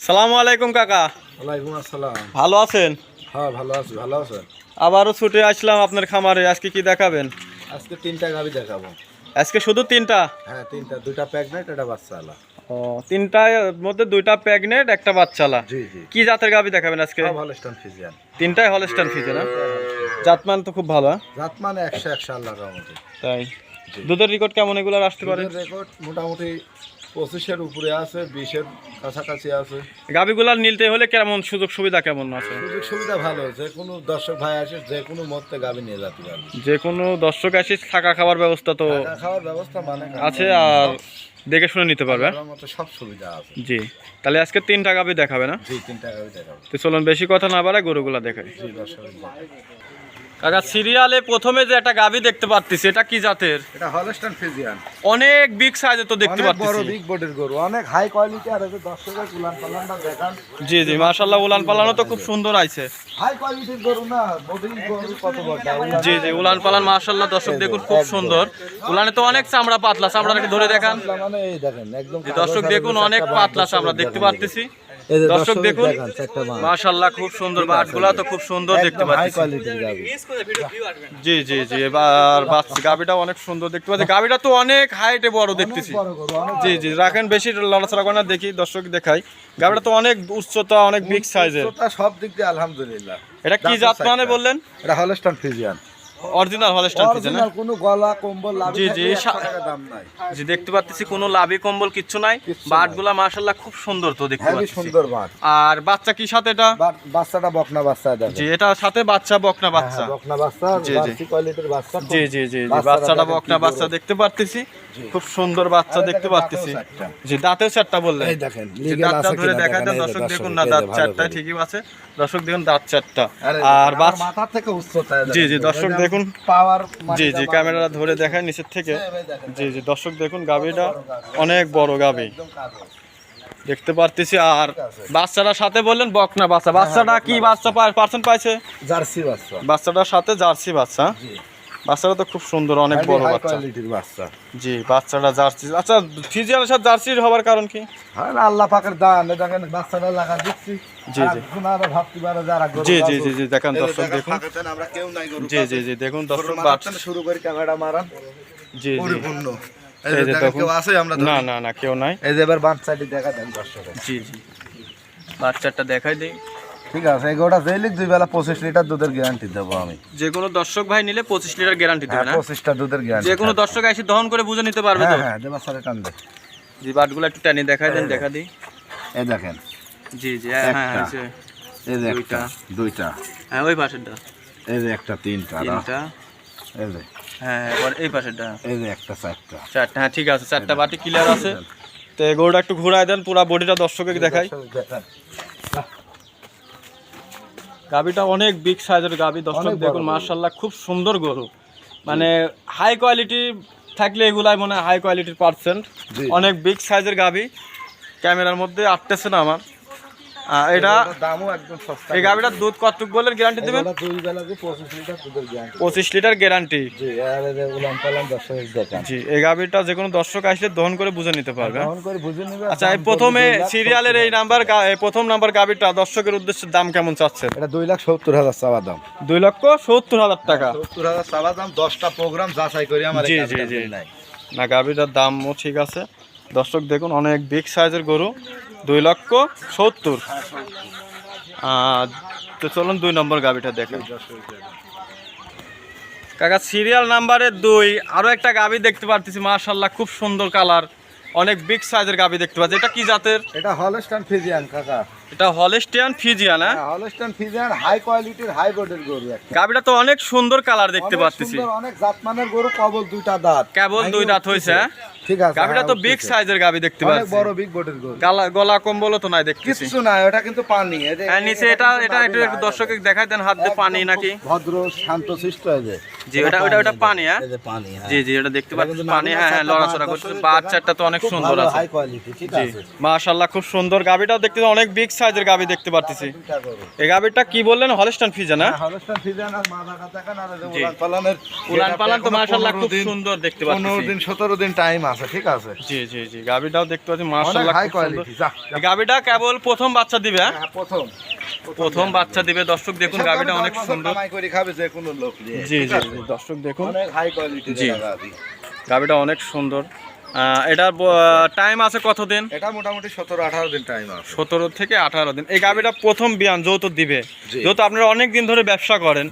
সালামু আলাইকুম কাকা। ওয়ালাইকুম আসসালাম। ভালো আছেন? হ্যাঁ ভালো আছি ভালো আছেন? আবারও ছুটে আসলাম আপনার খামারে আজকে কি দেখাবেন? আজকে তিনটা গাভি দেখাবো। আজকে শুধু তিনটা? হ্যাঁ তিনটা দুইটা প্রেগনেন্ট এটা বাচ্চা আলা ও তিনটার মধ্যে দুইটা প্রেগনেন্ট একটা বাচ্চালা। জি জি। কি জাতের গাবি দেখাবেন আজকে? হলস্টন ফিজিয়ান তিনটাই হলস্টান ফিজে না জাতমান তো খুব ভালো হ্যাঁ? একশো একশো আল্লাহ তাই। দুধের রেকর্ড কেমন এগুলো আসতে পারে? রেকর্ড মোটামুটি পঁচিশের উপরে আছে বিশের কাছাকাছি আছে। গাবিগুলার নিলতে হলে কেমন সুযোগ সুবিধা কেমন আছে? সুযোগ সুবিধা ভালো যে কোনো দর্শক ভাই আসে যে কোনো মতে গাভি নিয়ে যেতে পারবে। যে কোনো দর্শক আসিস থাকা খাবার ব্যবস্থা তো থাকা খাওয়ার ব্যবস্থা মানে আছে আর দেখে শুনে নিতে পারবে। সব সুবিধা আছে। জি তাহলে আজকে তিনটা গাবি দেখাবে না? জি তিনটা গাভি দেখাবো। তো চলুন বেশি কথা না বাড়ায় গরুগুলা দেখাই। কাকা সিরিয়ালে প্রথমে যে একটা গাবি দেখতে পাচ্ছি এটা কি জাতের? এটা হলস্টন ফিজিয়ান। অনেক বিগ সাইজে তো দেখতে অনেক বড় বিগ বডির গরু। অনেক হাই কোয়ালিটি আর এই যে দর্শকের উলান পালানটা দেখান। জি জি মাশাল্লাহ উলান পালানো তো খুব সুন্দর আইছে। হাই কোয়ালিটির গরু না বডির গরু কত বড়? উলান জি জি উলান পালান মাশাল্লাহ দর্শক দেখুন খুব সুন্দর। উলানে তো অনেক চামড়া পাতলা চামড়াটাকে ধরে দেখান। মানে এই দেখেন একদম দর্শক দেখুন অনেক পাতলা চামড়া দেখতে পাচ্ছি দর্শক দেখুন মাশাল্লাহ খুব সুন্দর বাটগুলা তো খুব সুন্দর দেখতে পাচ্ছি। জি জি জি এবার গাবিটা অনেক সুন্দর দেখতে পাচ্ছি। গাবিটা তো অনেক হাইটে বড় দেখতেছি। জি জি রাখেন বেশি লড়াচড়া করে না দেখি দর্শক দেখাই। গাবিটা তো অনেক উচ্চতা অনেক বিগ সাইজের সব দিক দিয়ে আলহামদুলিল্লাহ। এটা কি জাত মানে বললেন? এটা Holstein Friesian original Holstein Friesian original কোনো গলা কম্বল লাভ জি, জি, দাম নাই। জি দেখতে পাচ্ছি কোনো লাভি কম্বল কিচ্ছু নাই বাটগুলা মাশাল্লাহ খুব সুন্দর তো দেখতে পাচ্ছি। সুন্দর মাছ আর বাচ্চা কি সাথে এটা? বাচ্চাটা বকনা বাচ্চা দেখেন জি এটা সাথে বাচ্চা বকনা বাচ্চা। বকনা বাচ্চা জি, জি। কোয়ালিটির বাচ্চা জি জি জি জি বাচ্চাটা বাচ্চাটা বকনা বাচ্চা দেখতে পারতেছি। খুব সুন্দর বাচ্চা দেখতে দেখেন, চারটা। জি দাঁতেও চারটা বললেন। এই দেখেন দাঁতটা ধরে দেখা দেখেন, দেন এই যে দর্শক দেখুন না দাঁত চারটা ঠিকই আছে। দর্শক দেখুন দাঁত চারটা। আর মাথা থেকে উচ্চতা জি, জি, দর্শক দেখুন। পাওয়ার জি জি ক্যামেরা ধরে দেখায় নিচের থেকে। জি জি দর্শক দেখুন গাবিটা অনেক বড় গাবি দেখতে পারতেছি আর বাচ্চারা সাথে বললেন বক না বাচ্চা বাচ্চাটা কি বাচ্চা। পার্সেন্ট পাইছে? জার্সি বাচ্চা। বাচ্চাটার সাথে জার্সি বাচ্চা। জি। বাচ্চাটা তো খুব সুন্দর অনেক বড় বাচ্চা। বাচ্চা। জি বাচ্চাটা জার্সি আচ্ছা ফিজিয়ানের সাথে জার্সির হবার কারণ কি? হ্যাঁ না, আল্লাহ পাকের দান দেখেন বাচ্চাটা লাগা দিচ্ছি জি, জি। এখন আরও ভাবতে পারে যারা গরু জি জি জি জি দেখেন দর্শক দেখুন। ফাঁকেতেন আমরা কেউ নাই গরু জি জি জি দেখুন দর্শক শুরু করে ক্যামেরা মারান। জি জি। পরিপূর্ণ। এই এই যে যে কেউ আছে আমরা না না না কেউ নাই। এই যে এবার বাচ্চাটি দেখা দেন দর্শকের। জি জি। বাচ্চাটা দেখাই দিই। ঠিক আছে এই গোটা জেলিক দুই বেলা পঁচিশ লিটার দুধের গ্যারান্টি দেবো আমি। যে কোনো দর্শক ভাই নিলে পঁচিশ লিটার গ্যারান্টি দেবে হ্যাঁ না? পঁচিশটা দুধের গ্যারান্টি যে কোনো দর্শক এসে দহন করে বুঝে নিতে পারবে তো? হ্যাঁ হ্যাঁ দেবা স্যারে টান দে। জি বাটগুলো একটু টানি দেখাই দেন দেখা দিই। এই দেখেন। জি জি হ্যাঁ হ্যাঁ। এই যে। একটা দুইটা। হ্যাঁ ওই পাশেরটা। এই যে একটা তিনটা? তিনটা। এই যে। হ্যাঁ এবার এই পাশেরটা। এই যে একটা চারটা। চারটা হ্যাঁ ঠিক আছে চারটা বাটি ক্লিয়ার আছে। তো এই গরুটা একটু ঘুরাই দেন পুরো বডিটা দর্শকের দেখাই। গাবিটা অনেক বিগ সাইজের গাবি। দর্শক দেখুন মার্শাল্লাহ খুব সুন্দর গরু। মানে হাই কোয়ালিটি থাকলে এগুলাই মনে হয় হাই কোয়ালিটির পার্সেন্ট অনেক বিগ সাইজের গাবি। ক্যামেরার মধ্যে আটতেছে না আমার। এটা দামও একদম সস্তা এই গাবিটার দুধ কতটুক বললেন গ্যারান্টি দেবেন? দুই বেলা যে পঁচিশ লিটার দুধের গ্যারান্টি পঁচিশ লিটার গ্যারান্টি জি আর এই যে উলান পালান দর্শকের দেখান জি এই গাবিটা যে কোনো দর্শক আসলে দহন করে বুঝে নিতে পারবে। করে বুঝে নিবে আচ্ছা এই প্রথমে সিরিয়ালের এই নাম্বার প্রথম নাম্বার গাবিটা দর্শকের উদ্দেশ্যে দাম কেমন চাচ্ছেন এটা দুই লাখ সত্তর হাজার চাওয়া দাম। দুই লক্ষ সত্তর হাজার টাকা। সত্তর হাজার চাওয়া দাম দশটা প্রোগ্রাম যাচাই করি আমার জি, জি, জি। না গাভিটার দামও ঠিক আছে। দর্শক দেখুন, অনেক বিগ সাইজের গরু, দুই লক্ষ সত্তর। তো চলুন দুই নম্বর গাভীটা দেখেন। কাকা সিরিয়াল নাম্বারে দুই। আরও একটা গাভী দেখতে পারতেছি মার্শাল্লাহ খুব সুন্দর কালার অনেক বিগ সাইজের গাভী দেখতে পাচ্ছি। এটা কি জাতের? এটা হলস্টান ফিজিয়ান, কাকা। এটা হলেস্টিয়ান ফিজিয়ান হ্যাঁ? ফিজিয়ান হাই কোয়ালিটির হাই বোর্ডের গরু একটা। গাভিটা তো অনেক সুন্দর কালার দেখতে পাচ্ছি। অনেক জাতমানের গরু কেবল দুইটা দাঁত। কেবল দুই দাঁত হয়েছে হ্যাঁ? ঠিক আছে হ্যাঁ, তো বিগ সাইজের গাভি দেখতে অনেক বড় বিগ বোর্ডের গরু। গলা গলা কম্বলও তো নাই দেখতেছি। কিছু না ওটা কিন্তু পানি। হ্যাঁ নিচে এটা এটা একটু একটু না, দর্শকের দেখাই দেন হাত দিয়ে পানি নাকি? ভদ্র শান্ত জি ওটা ওটা ওটা পানি হ্যাঁ? পানি হ্যাঁ। জি জি এটা দেখতে পাচ্ছি। পানি হ্যাঁ হ্যাঁ লড়াচড়া করছে। বাচ্চাটা তো অনেক সুন্দর আছে। হাই কোয়ালিটি ঠিক আছে। মাশাআল্লাহ খুব সুন্দর। গাবিটাও দেখতে অনেক বিগ সাইজের গাবি দেখতে পারতেছি। এই গাবিটা কি বললেন? হলস্টান ফিজা না? হ্যাঁ, হলস্টাইন ফ্রিজিয়ান আর মাদাটা দেখেন আর এই যে জি। উলান পালানের উলান পালান তো মাশাআল্লাহ খুব সুন্দর দেখতে পাচ্ছি দিন সতেরো দিন টাইম আছে ঠিক আছে? জি জি জি গাবিটাও দেখতে পাচ্ছি মাশাআল্লাহ হাই কোয়ালিটি যা। গাবিটা কেবল প্রথম বাচ্চা দিবে হ্যাঁ? হ্যাঁ, প্রথম। প্রথম বাচ্চা দিবে দর্শক দেখুন গাবিটা অনেক সুন্দর। করে খাবে যে কোনো লোক জি জি দর্শক দেখুন। অনেক হাই কোয়ালিটি। গাবিটা অনেক সুন্দর। এটার টাইম আছে কতদিন? এটা মোটামুটি সতেরো আঠারো দিন টাইম আছে। সতেরো থেকে আঠারো দিন। এই গাভিটা প্রথম বিয়ান যৌতুক দিবে। যেহেতু আপনারা অনেক দিন ধরে ব্যবসা করেন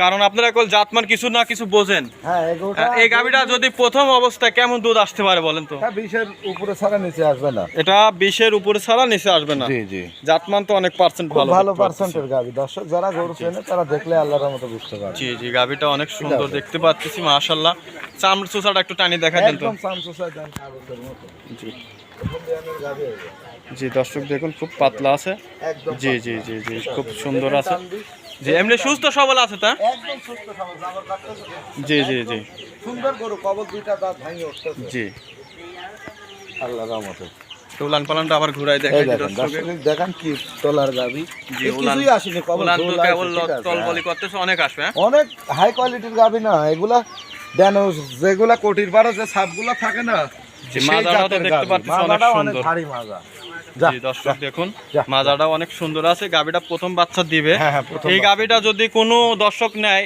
কারণ আপনারা কেবল জাতমান কিছু না কিছু বোঝেন। হ্যাঁ এই গাবিটা যদি প্রথম অবস্থায় কেমন দুধ আসতে পারে বলেন তো? বিশের উপরে ছাড়া নিচে আসবে না। এটা বিশের উপরে ছাড়া নিচে আসবে না। জি জি। জাতমান তো অনেক পার্সেন্ট ভালো ভালো পার্সেন্টের গাভী। দর্শক যারা গরু চেনে তারা দেখলে আল্লাহর মতো বুঝতে পারবে। জি জি গাবিটা অনেক সুন্দর দেখতে পাচ্ছি মাশাল্লাহ চামড়া চুষাটা একটু টানি দেখা দেন তো। একদম সামসুসা দেন কাগজের মতো। জি। জি দর্শক দেখুন খুব পাতলা আছে। জি জি জি জি খুব সুন্দর আছে। জি এমনি সুস্থ সবল আছে তা একদম সুস্থ সবল জাবর কাটতেছে। জি জি জি সুন্দর গরু কবল দুইটা দাঁত উঠতেছে জি রহমতে তো উলান পালানটা আবার ঘুরাই দেখাই দেখেন দেখেন কি তলার জি, কিছুই আসেনি কবল উলান তো কেবল তলবলি হ্যাঁ। করতেছে অনেক আসবে হ্যাঁ? অনেক হাই কোয়ালিটির গাভী না এগুলা যেগুলা কোটির পাড়া যে সাপগুলা থাকে না দেখতে। পাচ্ছি অনেক সুন্দর। ভারী মাজা দর্শক দেখুন। মাজাটাও অনেক সুন্দর আছে গাবিটা প্রথম বাচ্চা দিবে। হ্যাঁ, হ্যাঁ, এই গাবিটা যদি কোনো দর্শক নেয়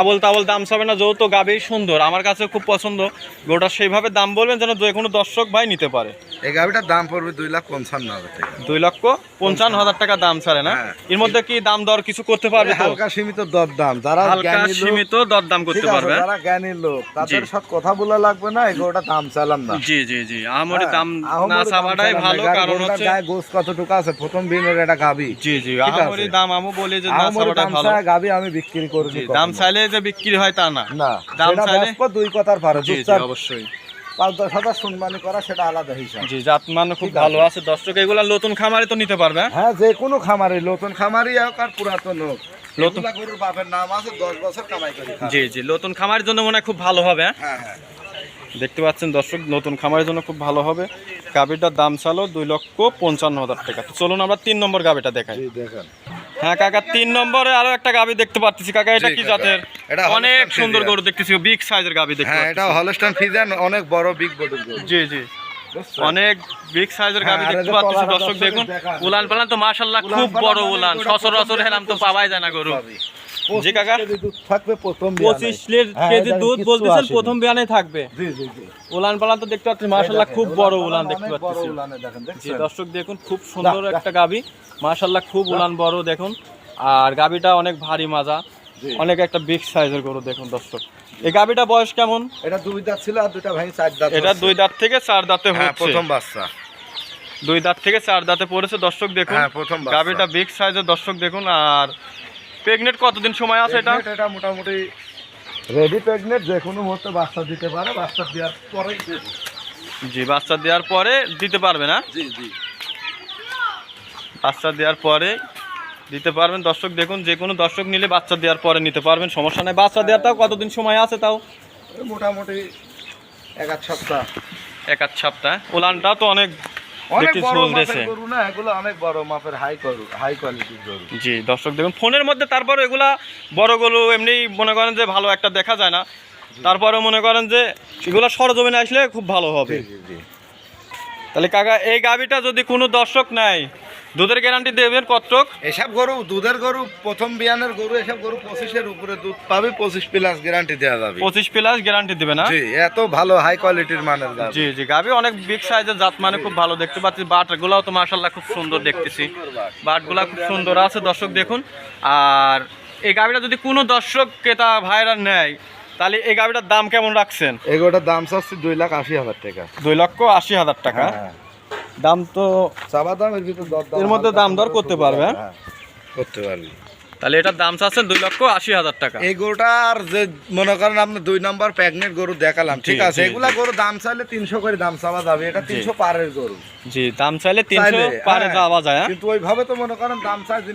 আবল তাবল দাম চাবে না যেহেতু গাবি সুন্দর আমার কাছে খুব পছন্দ গোটা সেইভাবে দাম বলবেন যেন যে কোনো দর্শক ভাই নিতে পারে। এই গাভীটার দাম পড়বে দুই লাখ পঞ্চান্ন হাজার টাকা। দুই লক্ষ পঞ্চান্ন হাজার টাকা দাম ছাড়ে না? হ্যাঁ। এর মধ্যে কি দাম দর কিছু করতে পারবে হালকা সীমিত দর দাম যারা হালকা সীমিত দর দাম করতে পারবে। যারা জ্ঞানী লোক তাদের। সাথে কথা বলা লাগবে না এগুলোটা দাম চালাম না। জি জি জি। আমার হ্যাঁ, দাম না চাওয়াটাই ভালো কারণ হচ্ছে গায়ে গোস কতটুকু আছে? প্রথম এটা গাভী জি জি। আমারই দাম আমু বলি যে না চাওয়াটাই ভালো। গাভী আমি বিক্রি করি দাম চাইলে যে বিক্রি হয় তা না। না দাম চাইলে- দুই কথার পারে জি অবশ্যই। পাঁচ দশ হাজার শুনবানি করা সেটা আলাদা হিসাব। জি জাত মান খুব। ভালো আছে। দর্শক এগুলা নতুন খামারে তো নিতে পারবে। হ্যাঁ? যে কোনো খামারি নতুন খামারি হোক আর পুরাতন হোক। নতুন- গরুর বাপের নাম আছে দশ বছর কামাই করে জি জি নতুন খামারের জন্য মনে হয় খুব ভালো হবে হ্যাঁ? হ্যাঁ হ্যাঁ। দেখতে পাচ্ছেন দর্শক নতুন খামারের জন্য খুব ভালো হবে। গাবিটার দাম চালো দুই লক্ষ পঞ্চান্ন হাজার টাকা। চলুন আমরা তিন নম্বর গাবিটা দেখাই। দেখেন। হ্যাঁ কাকা তিন নম্বরে আরও একটা গাবি দেখতে পাচ্ছি কাকা এটা কি জাতের? এটা অনেক সুন্দর গরু দেখতেছি বিগ সাইজের গাবি দেখতে হ্যাঁ এটা হলস্টাইন ফিজান অনেক বড় বিগ বডির গরু। জি জি। অনেক বিগ সাইজের হ্যাঁ, গাবি দেখতে যে পাচ্ছি দর্শক দেখুন। উলান পালান তো মাশাআল্লাহ খুব বড় মানে উলান সচর সচরাচর হেলাম তো পাওয়াই যায় না গরু। জি কাকা? থাকবে প্রথম পঁচিশ হ্যাঁ, কেজি দুধ বলতেছেন প্রথম বিয়ানে থাকবে? জি জি জি। উলান পালান তো দেখতে পাচ্ছি মাশাল্লাহ খুব বড় উলান দেখতে পাচ্ছি। জি দর্শক দেখুন খুব সুন্দর। একটা গাবি। মাশাল্লাহ খুব উলান বড় দেখুন। আর গাবিটা অনেক ভারী মাজা অনেক একটা বিগ সাইজের গরু দেখুন দর্শক। এই গাবিটা বয়স কেমন? এটা দুই দাঁত ছিল আর দুইটা ভাই চার দাঁত এটা দুই দাঁত থেকে চার দাঁতে হ্যাঁ হচ্ছে। প্রথম বাচ্চা। দুই দাঁত থেকে চার দাঁতে পড়েছে দর্শক দেখুন। হ্যাঁ প্রথম বাচ্চা। গাবিটা বিগ সাইজের দর্শক দেখুন। আর প্রেগনেন্ট কতদিন সময় আছে এটা? এটা মোটামুটি রেডি প্রেগনেন্ট যে কোনো মুহূর্তে বাচ্চা দিতে পারে বাচ্চা দেওয়ার পরেই জি বাচ্চা দেওয়ার পরে দিতে পারবে না? জি জি। বাচ্চা দেওয়ার পরে দিতে পারবেন। দর্শক দেখুন যে কোনো দর্শক নিলে বাচ্চা দেওয়ার পরে নিতে পারবেন সমস্যা নাই। বাচ্চা দেওয়ার তাও কতদিন সময় আছে তাও? মোটামুটি এক আধ সপ্তাহ। এক আধ সপ্তাহ। উলানটাও তো অনেক অনেক বড় মাপের গরু না এগুলো অনেক বড় মাপের হাই গরু হাই কোয়ালিটির গরু। জি দর্শক দেখুন ফোনের মধ্যে তারপর এগুলা বড় গরু এমনি মনে করেন যে ভালো একটা দেখা যায় না। তারপরে মনে করেন যে এগুলা সরজমিনে আসলে খুব ভালো হবে। তাহলে কাকা এই গাবিটা যদি কোনো দর্শক নেয় দুধের গ্যারান্টি দেবেন কতটুক এসব গরু দুধের গরু প্রথম বিয়ানের গরু এসব গরু পঁচিশের উপরে দুধ পাবে পঁচিশ প্লাস গ্যারান্টি দেওয়া যাবে। পঁচিশ প্লাস গ্যারান্টি দেবে না? জি এত ভালো হাই কোয়ালিটির মানের জি জি গাবি অনেক বিগ সাইজের জাত মানে খুব ভালো। দেখতে পাচ্ছি বাটগুলাও তো মাশাল্লাহ খুব সুন্দর দেখতেছি। বাট। বাটগুলা খুব সুন্দর আছে দর্শক দেখুন। আর এই গাবিটা যদি কোনো দর্শক ক্রেতা ভাইরা নেয় তাহলে এই গাবিটার দাম কেমন রাখছেন? এই গরুটার দাম চাচ্ছি দুই লাখ আশি হাজার টাকা। দুই লক্ষ আশি হাজার টাকা। হ্যাঁ। দাম তো চাবা দাম এর ভিতরে দর এর মধ্যে দাম দর করতে পারবে, হ্যাঁ, করতে পারবে। তাহলে এটার দাম চাচ্ছেন দুই লক্ষ আশি হাজার টাকা। এই গরুটার যে মনে করেন আপনি দুই নম্বর প্যাগনেট গরু দেখালাম ঠিক আছে? এগুলা। গরু দাম চাইলে তিনশো করে দাম চাওয়া যাবে। এটা তিনশো পারের গরু। জি দাম চাইলে তিনশো পারে হ্যাঁ। যাওয়া যায় হ্যাঁ? কিন্তু ওইভাবে তো মনে করেন দাম চাই